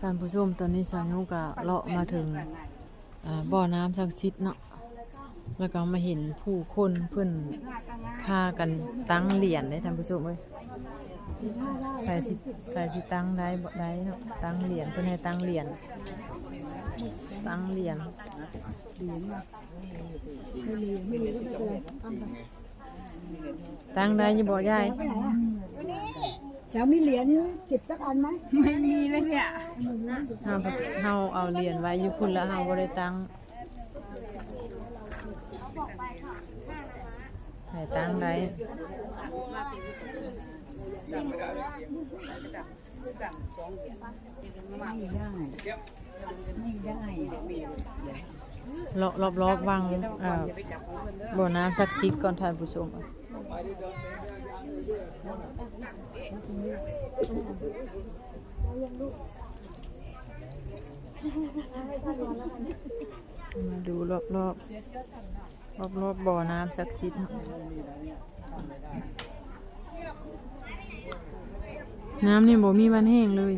ท่านผู้ชมตอนนี้สาวนุก็เลาะมาถึงบ่อน้ำศักดิ์สิทธิ์เนาะแล้วก็มาเห็นผู้คนเพิ่อนพากันตั้งเหรียญได้ท่านผู้ชมเอ้ยใครสิใครสิตั้งได้บ่ได้เนาะตั้งเหรียญเพิ่อนให้ตั้งเหรียญตั้งเหรียญตั้งได้ยังบ่ยาย แล้วมีเหรียญเก็บสักอันไหมไม่มีเลยเนี่ยเฮาก็เฮาเอาเหรียญไว้อยู่พุ่นแล้วเฮาบ่ได้ตั้งให้ตั้งได้ไม่ได้ไม่ได้รอบรอบรอบวังเอ่อบ่อน้ำศักดิ์สิทธิ์ก่อนท่านผู้ชม มาดูรอบรอบรอบรอบบ่อน้ำศักดิ์สิทธิ์น้ำนี่บ่มีวันแห้งเลย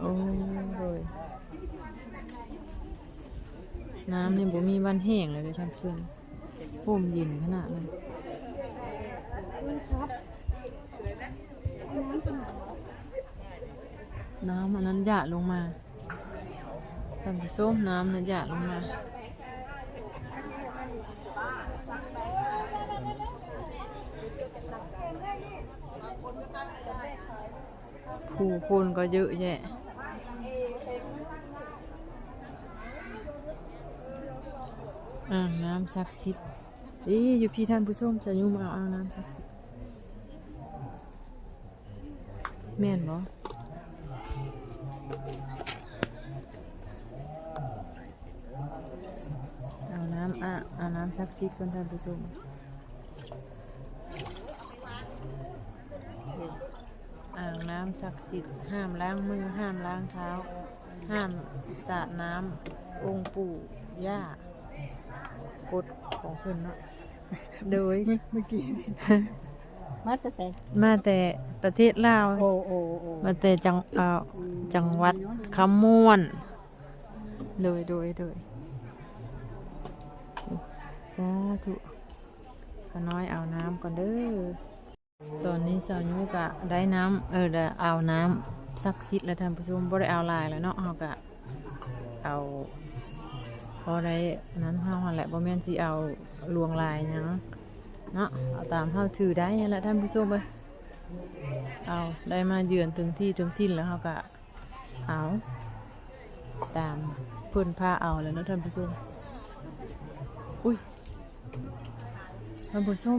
โอ้ยน้ำนี่บ่มีวันแห้งเลยท่านผู้ชมโ่มย็นขนาดเลย น้ำอันนั้นหยาดลงมาท่ผู้มน้ำนั้นหยาดลงมาผู้คนก็เยอะแยะอ่างน้ำศักดิ์สิทธิ์เอ๊ะอยู่พี่ท่านผู้ชมจะยุ่มเอาอ่างน้ำศักดิ์สิทธิ์ แม่นบ่เอาน้ำอะเอาน้ำศักดิ์สิทธิ์ก่อนท่านผู้ชมอ่างน้ำศักดิ์สิทธิ์ห้ามล้างมือห้ามล้างเท้า ห้ามสาดน้ำองค์ปู่ย่ากฎของเพิ่นเนาะโดยเมื่อกี้ มาจะใส่มาแต่ประเทศลาวโอ้โอ้โอ้มาแต่จังเอ่อจังหวัดคำม่วนโดยโดยโดยสาธุขาน้อยเอาน้ำก่อนเด้อตอนนี้สาวยุกะได้น้ำเออได้เอาน้ำซักซิดแล้วท่านผู้ชมบ่ได้เอาหลายแล้วเนาะเฮากะเอาพอได้นั้นเฮาหั่นแหละบ่แม่นสิเอาลวงลายหยัง เนาะเอาตามเฮาถือได้นั่แหละท่านผู้ชมเอ้เอาได้มาเยือนถึงที่ถึงทิ่นแล้วเขาก็เอาตามพื้นผ้าเอาแล้วเนาะท่านผู้ชมอุ้ยท่านผู้ชม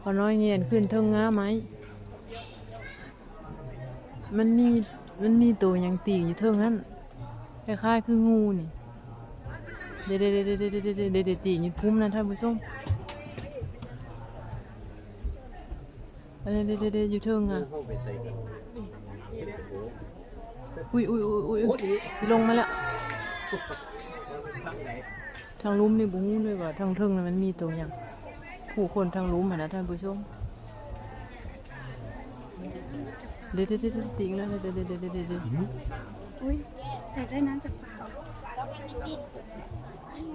พอน้อยเงียนขึ้นเท่งง้าไหมมันมีมันมีตัวยังตีอยู่เท่งนั้นคล้ายๆคืองูนี่เด็ดเด็ดเด็ดเด็ดเด็ดเด็ดตีอยู่พุ่มนะท่านผู้ชม เด็ดเด็ดเด็ดเด็ดอยู่เทิงอะอุ้ยอุ้ยอุ้ยอุ้ยอุ๊ยสิลงมาแล้วทางลุ่มนี่บุ้งด้วยว่าทางเทิงน่ะมันมีตัวหยังผู้คนทางรู้มานะท่านผู้ชมเด็ดเด็ดเด็ดเด็ดติงแล้วเด็ดเด็ดเด็ดเด็ดเด็ดเด็ดอุ้ยแต่ได้น้ำจากปาก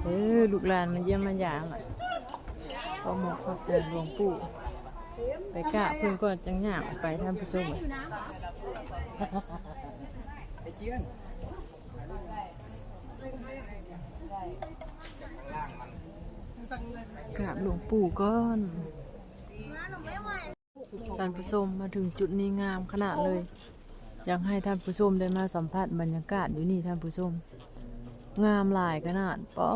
เออลูกหลานมาเยี่ยมมายามอะก็หมอกขอบใจหลวงปู่ ไปกะเพื่อนก็จังหยางออกไปท่านผู้ชมกราบหลวงปู่ก้อนท่านผู้ชมมาถึงจุดนี้งามขนาดเลย อยากให้ท่านผู้ชมได้มาสัมผัสบรรยากาศอยู่นี่ท่านผู้ชม งามหลายขนาดป้อ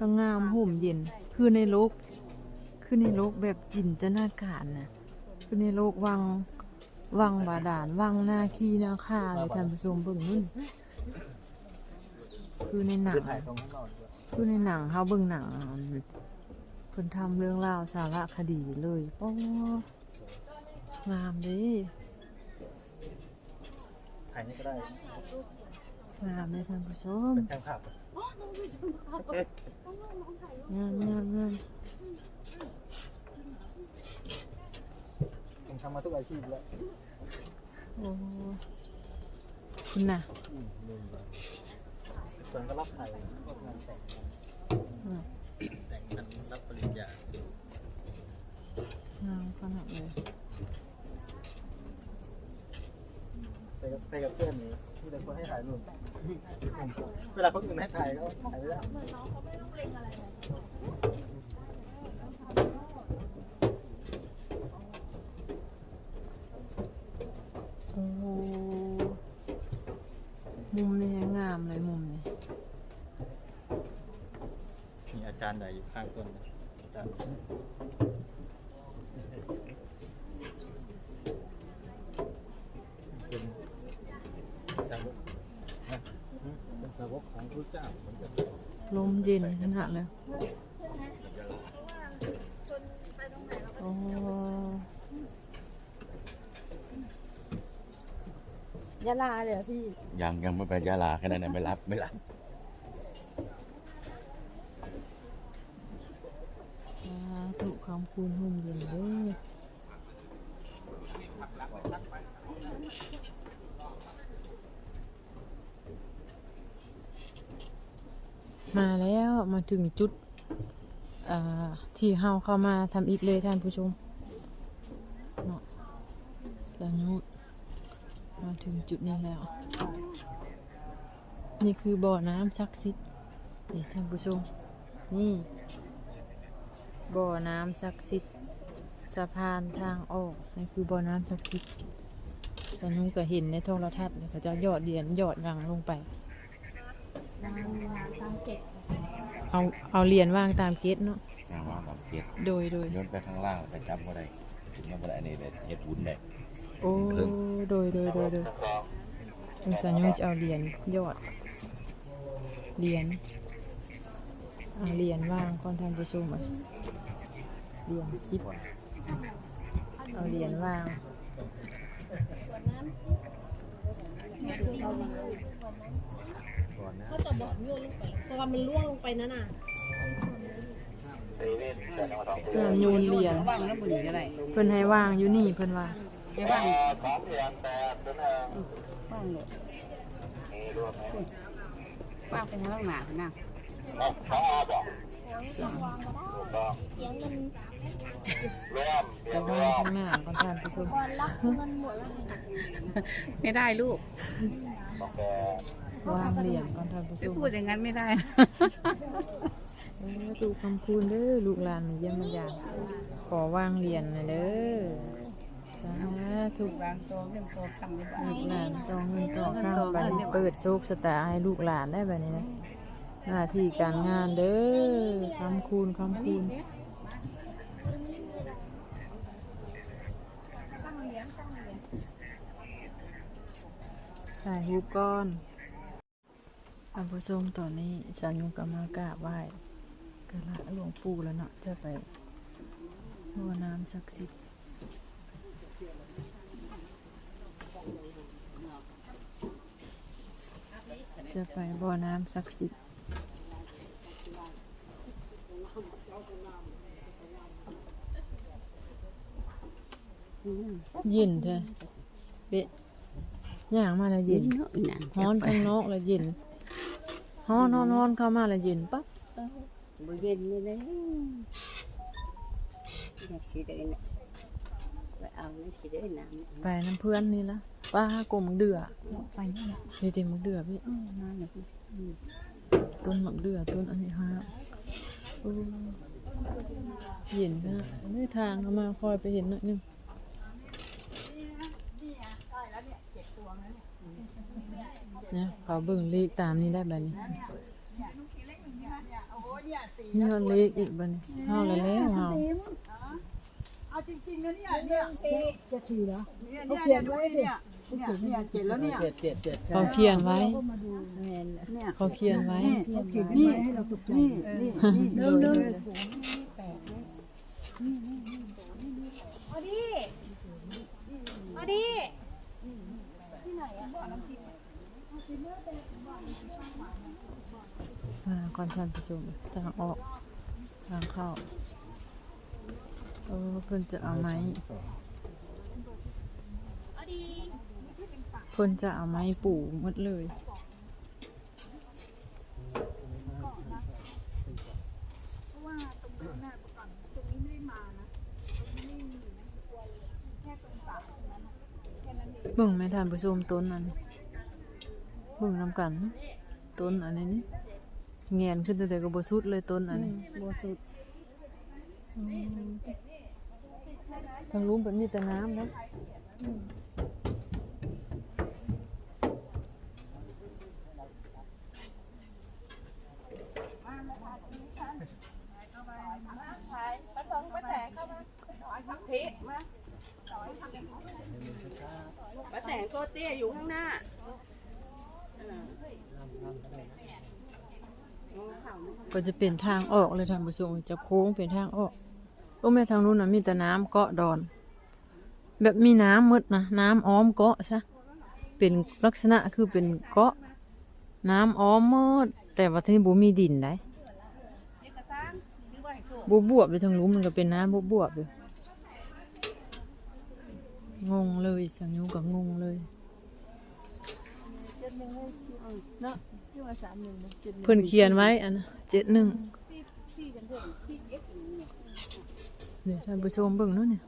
ทั้งงามห่มเย็นคือในโลก คือในโลกแบบจินตนาการนะคือในโลกวังวังบาดาลวังนาคีนาคาเลยท่านผู้ชมเบิ่งนู่นคือในหนังคือในหนังเขาเบิ่งหนังเพิ่นทำเรื่องราวสาระคดีเลยป้องามดีถ่ายนี่ก็ได้งามเลยท่านผู้ชมย่างภาพงามงามงาม ผม ทำมาทุกอาชีพแล้วโอ้คุณน่ะส่วนก็รับไข่พวกงานแต่งอืมแต่งนั้นรับปริญญางามขนาดเลยไปกับไปกับเพื่อนนี่ที่เด็กคนให้ถ่ายรูปเวลาคนอื่นให้ถ่ายก็ถ่ายไม่ได้โอ้มุมนี้งามเลยมุมนี้ มีอาจารย์ใดอยู่ข้างต้นนะอาจารย์เป็นสาวกนะเป็นสาวกของพระเจ้าเหมือนกันลมเย็นขนาดเลยโอ้ยะลาเลยเหรอพี่ ยังยังไม่ไปยะลาแค่นั้นนะไม่รับไม่รับ สาธุ คูณหุ่มเย็นเด้อมาแล้วมาถึงจุดที่เฮาเข้ามาทำอิฐเลยท่านผู้ชมเนาะสานุมาถึงจุดนี้แล้ว นี่คือบ่อน้ำศักดิ์สิทธิ์นี่ท่านผู้ชมนี่ บ่อน้ำศักดิ์สิทธิ์สะพานทางออกนี่คือบ่อน้ำศักดิ์สิทธิ์สนุกก็เห็นในโทรทัศน์เลยเขาจะหยอดเหรียญหยอดรังลงไปเอาเอาเหรียญวางตามเกตเนาะงานว่าแบบเกียรติโดยโดยย้อนไปข้างล่างไปจับบ่ได้ถึงยังบ่ได้อันนี้เลยเฮ็ดบุญได้โอ้โดยโดยโดยโดยคุณสานุจะเอาเหรียญหยอดเหรียญเอาเหรียญวางก่อนท่านผู้ชมอะ เหรียญสิบเอาเหรียญวางก่อนนะเขาจะบอกโยนลงไปเพราะว่ามันล่วงลงไปนั่นน่ะห้ามโยนเหรียญว่างแล้วบุญก็ได้เพิ่นให้วางอยู่นี่เพิ่นว่าไปว่างว่างเลยว่างไปทางล่างหนาคุณน่ะแต่วางข้างหน้าก่อนท่านผู้ชมไม่ได้ลูกวางเหรียญก่อนท่านผู้ชจะมพูดอย่างนั้นไม่ได้เออถูกคำคูณเด้อลูกหลานมาเยี่ยมมายามขอวางเหรียญหน่อยเด้อสาธุวางตัวเงินตัวคำดีกว่า ลูกหลานต่อเงินต่อข้าวบัดนี้เปิดโชคสตาให้ลูกหลานได้แบบนี้นะหน้าที่การงานเด้อคำคูณคำคูณ ถ่ายรูปก้อนท่านผู้ชมตอนนี้ฉันยุกมากราบไหว้กระหลวงปู่แล้วเนาะจะไปหัวน้ำศักดิ์สิทธิ์จะไปบ่อน้ำศักดิ์สิทธิ์เย็นเถอะเบะ ย่างมาแล้วเย็นฮ้อนข้างนอกแล้วเย็นฮ้อนฮ้อนฮ้อนเข้ามาแล้วเย็นปั๊บบุเย็นเลยนะอยากสีเดินไปเอาเลยสีเดินน้ำไปน้ำเพื่อนนี่ละป้ากลมเดือไปนี่แหละเดี๋ยวเดี๋ยวมักเดือพี่น้ำเลยต้นมักเดือต้นอันนี้ฮะโอ้เย็นไปนะนี่ทางเข้ามาคอยไปเห็นหน่อยหนึง เนี่ยเขาเบิ่งเลขตามนี้ได้บัดนี้นี่เขาเลขอีกบัดนี้เฮาแล้วแล้วเฮาเอาจริงๆนะเนี่ยเนี่ยจะถือเหรอเขาเขียนไว้ดิเนี่ยเนี่ยเจ็ดแล้วเนี่ยเจ็ดเจ็ดเจ็ดใช่เขาเขียนไว้เนี่ยเขาเขียนไว้เขาเขียนไว้ให้เราถูกต้องนี่นี่นี่เริ่มเริ่มเอาดิเอาดิ อ่าคอนทันผู้ชมทางออกทางเข้าเออเพิ่นจะเอาไหมเพิ่นจะเอาไหมปลูกหมดเลยเบิ่งแม่ทานผู้ชมต้นอันนี้เบิ่งนำกันต้นอันนี้นี่ แงนขึ้นแต่ก็บ่สุดเลยต้นอันนี้บัวสุดทางลุมเป็นมีแต่น้ำนะป้าแต่งโกเตี้ยอยู่ข้างหน้า ก็จะเป็นทางออกเลยทานผู้ชมจะโค้งเป็นทางออกโอ้แม่ทางนู้นนะมีแต่น้ำเกาะดอน แบบมีน้ำมืดนะน้ำอ้อมเกาะซะเป็นลักษณะคือเป็นเกาะ น้ำอ้อมมืดแต่ว่าที่นี่บ่มีดินได้บวบวบเลยทางนู้นมันก็เป็นน้ำบวบวบๆอยู่งงเลยสัญญูกับงงเลยเเพิ่นเขียนไว้อันเจ็ดหนึ่งเนี่ยท่านผู้ชมเบิ่งเนาะเนี่ย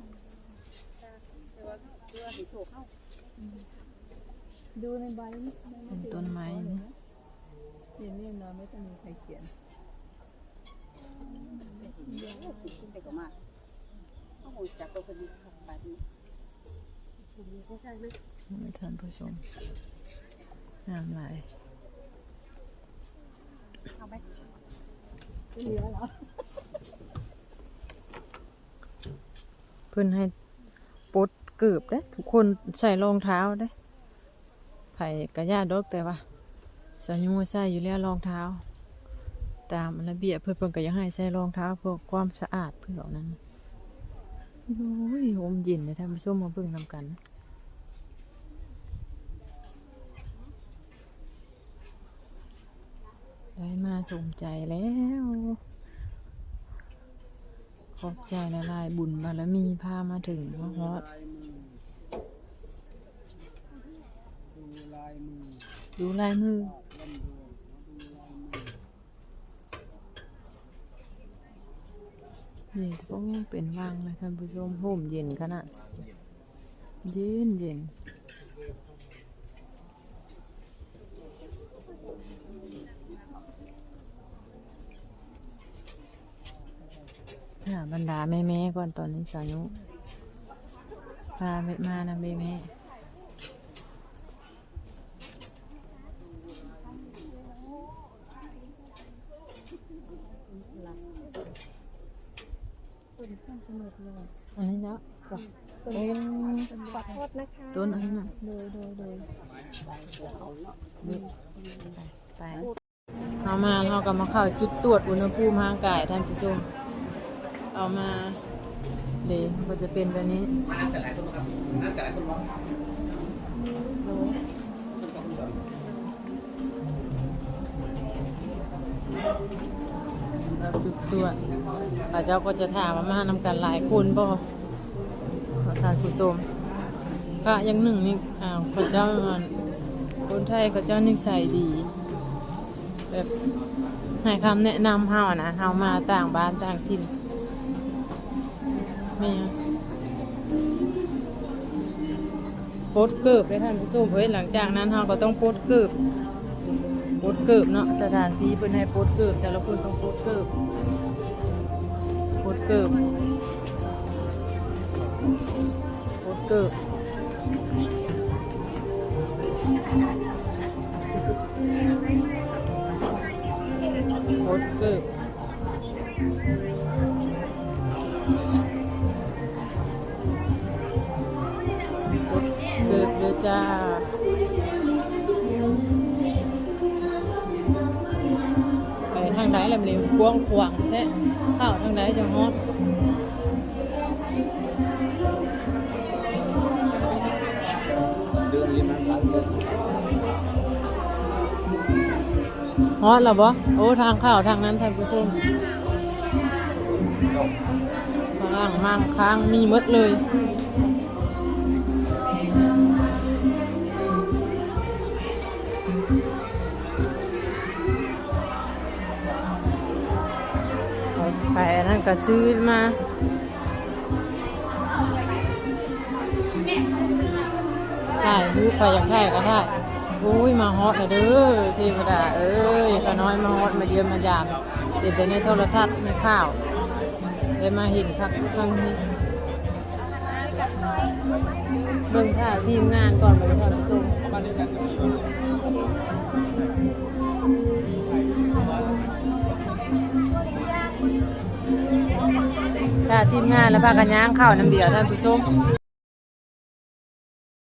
ดูในใบนี่เป็นต้นไม้นี่เขียนนี่ยนอนไม่ต้องมีใครเขียนขึ้นไปก็มาโอ้โหจับตัวคนนี้แบบนี้ให้ท่านผู้ชมงามหลาย เพิ่นให้ปลดเกือบเด้ทุกคนใส่รองเท้าเด้ไผ่กระยาดอกแต่ว่าสัญญูใส่อยู่แล้วรองเท้า ตามระเบียบเพื่อนเพิ่นก็ยังให้ใส่รองเท้าเพื่อความสะอาดเพื่อเหล่านั้นโอ้ยโฮมเย็นเลยท่านผู้ชมมาเบิ่งนำกันได้ สมใจแล้ว ขอบใจละลายบุญบารมีพามาถึงมาฮอดลายมือดูลายมือนี่ก็เป็นว่างเลยท่านผู้ชมห่มเย็นขนาดเย็นเย็น บรรดาแม่แม่ๆก่อนตอนนี้สายุพาแม่มานะแม่แม่ๆอันนี้แล้วกับต้นขอโทษนะคะต้นอันนี้นะโดยโดยโดยไปเอามาเราก็มาเข้าจุดตรวจอุณหภูมิร่างกายท่านผู้ชม เอามาเลยก็จะเป็นแบบนี้เราจุดตรวจพระเจ้าก็จะถามว่ามานำกันหลายคนบ่ท่านผู้ชมก็อยังหนึ่งนี่อ่าวพระเจ้ามันคนไทยเขาเจ้านิสัยดีแบบให้คำแนะนำเฮานะเฮามาต่างบ้านต่างถิ่น ม่ฮะโพสต์เกิบเลยท่านผู้ชมเฮ้ยหลังจากนั้นเฮาก็ต้องโพสต์เกิบโพสต์เกิบเนาะสถานที่เพิ่นให้โพสต์เกิบแต่ละคนต้องโพสต์เกิบโพสต์เกิบโพสต์เกิบ ฮอตหรอบอโอ้ทางข้าวทางนั้นท่านผู้ชมฝรั่งมังค้างมีมดเลยไปนั่นก็ซื้อมา ถ่ายรูปไปอยากถ่ายก็ถ่ายอุ้ยมาฮอตเลยเด้อเทวดาเอ้ยก็น้อยมาฮอตมาเยี่ยมมายามเห็นแต่ในโทรทัศน์ในข่าวได้มาเห็นครั้งครั้งนี้เบิ่งท่าทีมงานก่อนไปก่อนผู้ชมค่ะทีมงานและพากันย่างเข้าวน้ำเดียวท่านผู้ชม